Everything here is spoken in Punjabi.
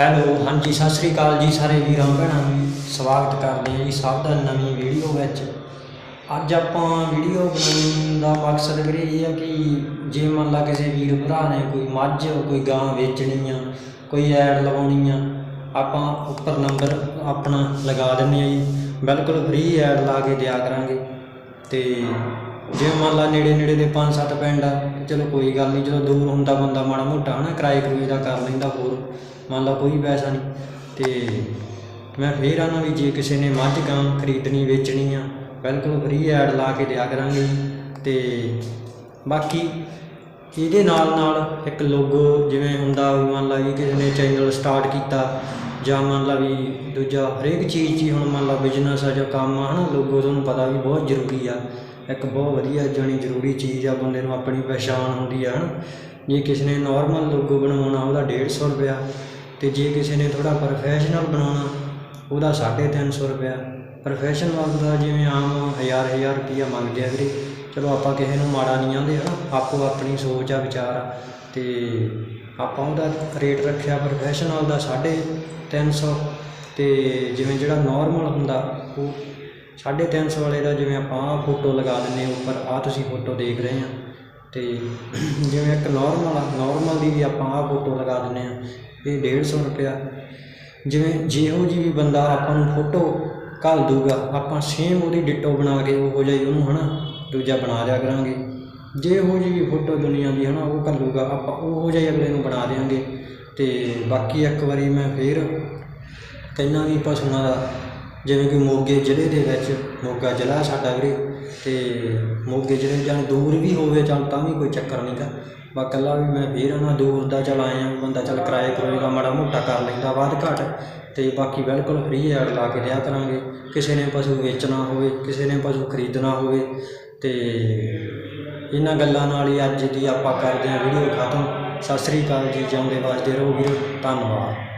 ਹੈਲੋ ਹਾਂਜੀ, ਸਤਿ ਸ੍ਰੀ ਅਕਾਲ ਜੀ ਸਾਰੇ ਵੀਰਾਂ ਭੈਣਾਂ ਨੂੰ ਸਵਾਗਤ ਕਰਦੇ ਹਾਂ ਜੀ ਸਭ ਦਾ ਨਵੀਂ ਵੀਡੀਓ ਵਿੱਚ। ਅੱਜ ਆਪਾਂ ਵੀਡੀਓ ਬਣਾਉਣ ਦਾ ਮਕਸਦ ਵੀਰੇ ਇਹ ਆ ਕਿ ਜੇ ਮੰਨ ਲਾ ਕਿਸੇ ਵੀਰ ਭਰਾ ਨੇ ਕੋਈ ਮੱਝ, ਕੋਈ ਗਾਂ ਵੇਚਣੀ ਆ, ਕੋਈ ਐਡ ਲਵਾਉਣੀ ਆ, ਆਪਾਂ ਉੱਪਰ ਨੰਬਰ ਆਪਣਾ ਲਗਾ ਦਿੰਦੇ ਆ ਜੀ। ਬਿਲਕੁਲ ਫ੍ਰੀ ਐਡ ਲਾ ਕੇ ਦਿਆ ਕਰਾਂਗੇ। ਤੇ ਜਿਵੇਂ ਮੰਨ ਲਾ ਨੇੜੇ ਨੇੜੇ ਦੇ ਪੰਜ ਸੱਤ ਪਿੰਡ ਆ, ਚਲੋ ਕੋਈ ਗੱਲ ਨਹੀਂ, ਜਦੋਂ ਦੂਰ ਹੁੰਦਾ ਬੰਦਾ ਮਾੜਾ ਮੋਟਾ, ਹਨਾ, ਕਿਰਾਏ ਕਰੂਏ ਦਾ ਕਰ ਲੈਂਦਾ ਹੋਰ, ਮੰਨ ਲਾ ਕੋਈ ਪੈਸਾ ਨਹੀਂ। ਤੇ ਮੈਂ ਫੇਰ ਆਣਾ ਵੀ ਜੇ ਕਿਸੇ ਨੇ ਮੱਝ, ਗਾਂ ਖਰੀਦਣੀ, ਵੇਚਣੀ ਆ, ਬਿਲਕੁਲ ਫ੍ਰੀ ਐਡ ਲਾ ਕੇ ਦਿਆ ਕਰਾਂਗੇ ਤੇ ਬਾਕੀ ਇਹਦੇ ਨਾਲ ਨਾਲ ਇੱਕ ਲੋਗੋ ਜਿਵੇਂ ਹੁੰਦਾ ਵੀ ਮੰਨ ਲਾ ਵੀ ਕਿਸੇ ਨੇ ਚੈਨਲ ਸਟਾਰਟ ਕੀਤਾ ਜਾਂ ਮੰਨ ਲਾ ਵੀ ਦੂਜਾ ਹਰੇਕ ਚੀਜ਼ 'ਚ ਹੀ ਹੁਣ ਮੰਨ ਲਾ ਬਿਜ਼ਨਸ ਆ ਜਾਂ ਕੰਮ ਆ, ਹਨਾ ਲੋਗੋ ਤੁਹਾਨੂੰ ਪਤਾ ਵੀ ਬਹੁਤ ਜ਼ਰੂਰੀ ਆ। ਇੱਕ ਬਹੁਤ ਵਧੀਆ ਜਾਣੀ ਜ਼ਰੂਰੀ ਚੀਜ਼ ਆ, ਬੰਦੇ ਨੂੰ ਆਪਣੀ ਪਛਾਣ ਹੁੰਦੀ ਆ, ਹਨਾ। ਜੇ ਕਿਸੇ ਨੇ ਨਾਰਮਲ ਲੋਗੋ ਬਣਾਉਣਾ ਉਹਦਾ 150 ਰੁਪਿਆ ਤੇ ਜੇ ਕਿਸੇ ਨੇ ਥੋੜਾ ਪ੍ਰੋਫੈਸ਼ਨਲ ਬਣਾਉਣਾ, ਉਹਦਾ 350 ਰੁਪਿਆ ਪ੍ਰੋਫੈਸ਼ਨਲ ਦਾ ਜਿਵੇਂ ਆਮ ਹਜ਼ਾਰ ਹਜ਼ਾਰ ਰੁਪਿਆ ਮੰਗਦੇ ਆ ਵੀਰੇ। ਚਲੋ ਆਪਾਂ ਕਿਸੇ ਨੂੰ ਮਾੜਾ ਨਹੀਂ ਆਂਦੇ, ਹਨਾ। ਆਪੋ ਆਪਣੀ ਸੋਚ ਆ, ਵਿਚਾਰ ਆ। ਤੇ ਆਪਾਂ ਉਹਦਾ ਰੇਟ ਰੱਖਿਆ ਪ੍ਰੋਫੈਸ਼ਨਲ ਦਾ 350 ਤੇ ਜਿਵੇਂ ਜਿਹੜਾ ਨਾਰਮਲ ਹੁੰਦਾ, ਉਹ 350 ਵਾਲੇ ਦਾ ਜਿਵੇਂ ਆਪਾਂ ਆਹ ਫੋਟੋ ਲਗਾ ਦਿੰਨੇ ਹਾਂ, ਉੱਪਰ ਆ ਤੁਸੀਂ ਫੋਟੋ ਦੇਖ ਰਹੇ ਆ ਤੇ ਜਿਵੇਂ ਇੱਕ ਨਾਰਮਲ ਆ ਨਾਰਮਲ ਦੀ ਵੀ ਆਪਾਂ ਆਹ ਫੋਟੋ ਲਗਾ ਦਿੰਨੇ ਆ ਇਹ 150 ਰੁਪਿਆ ਜਿਵੇਂ ਜਿਹੋ ਜੀ ਵੀ ਬੰਦਾ ਆਪਾਂ ਨੂੰ ਫੋਟੋ ਘੱਲ ਦੂਗਾ ਆਪਾਂ ਸੇਮ ਉਹਦੀ ਡਿਟੋ ਬਣਾ ਕੇ ਉਹੋ ਜਿਹਾ ਹੀ ਉਹਨੂੰ ਹਨਾ, ਦੂਜਾ ਬਣਾ ਦਿਆ ਕਰਾਂਗੇ। ਜੇ ਉਹ ਜੀ ਫੋਟੋ ਦੁਨੀਆ ਦੀ ਹਨਾ, ਉਹ ਕਰ ਲੂਗਾ ਆਪਾਂ ਉਹੋ ਜਿਹਾ ਹੀ ਅਗਲੇ ਨੂੰ ਬਣਾ ਦੇਵਾਂਗੇ ਤੇ ਬਾਕੀ ਇੱਕ ਵਾਰੀ ਮੈਂ ਫੇਰ ਕਹਿੰਦਾ ਵੀ ਪਸ਼ੂਆਂ ਦਾ, ਜਿਵੇਂ ਕਿ ਮੋਗੇ ਜ਼ਿਲ੍ਹੇ ਦੇ ਵਿੱਚ, ਮੋਗਾ ਜ਼ਿਲ੍ਹਾ ਸਾਡਾ ਵੀਰੇ, ਤੇ ਮੋਗੇ ਜ਼ਿਲ੍ਹੇ ਜਾਂ ਦੂਰ ਵੀ ਹੋਵੇ, ਚੱਲ ਤਾਂ ਵੀ ਕੋਈ ਚੱਕਰ ਨਹੀਂ ਗਾ ਬਾ ਇਕੱਲਾ ਵੀ ਮੈਂ ਫੇਰ ਨਾ ਦੂਰ ਦਾ ਚਲ ਆਇਆ, ਬੰਦਾ ਚੱਲ ਕਿਰਾਏ ਕਰੋਏ ਦਾ ਮਾੜਾ ਮੋਟਾ ਕਰ ਲੈਂਦਾ ਵੱਧ ਘੱਟ, ਤੇ ਬਾਕੀ ਬਿਲਕੁਲ ਫ੍ਰੀ ਐਡ ਲਾ ਕੇ ਦਿਆ ਕਰਾਂਗੇ। ਕਿਸੇ ਨੇ ਪਸ਼ੂ ਵੇਚਣਾ ਹੋਵੇ, ਕਿਸੇ ਨੇ ਪਸ਼ੂ ਖਰੀਦਣਾ ਹੋਵੇ ਤੇ ਇਹਨਾਂ ਗੱਲਾਂ ਨਾਲ ਹੀ ਅੱਜ ਦੀ ਆਪਾਂ ਕਰਦੇ ਹਾਂ ਵੀਡੀਓ ਖਤਮ। ਸਤਿ ਸ੍ਰੀ ਅਕਾਲ ਜੀ, ਜਿਉਂਦੇ ਵਾਸਤੇ ਰਹੋ ਵੀਰੋ। ਧੰਨਵਾਦ।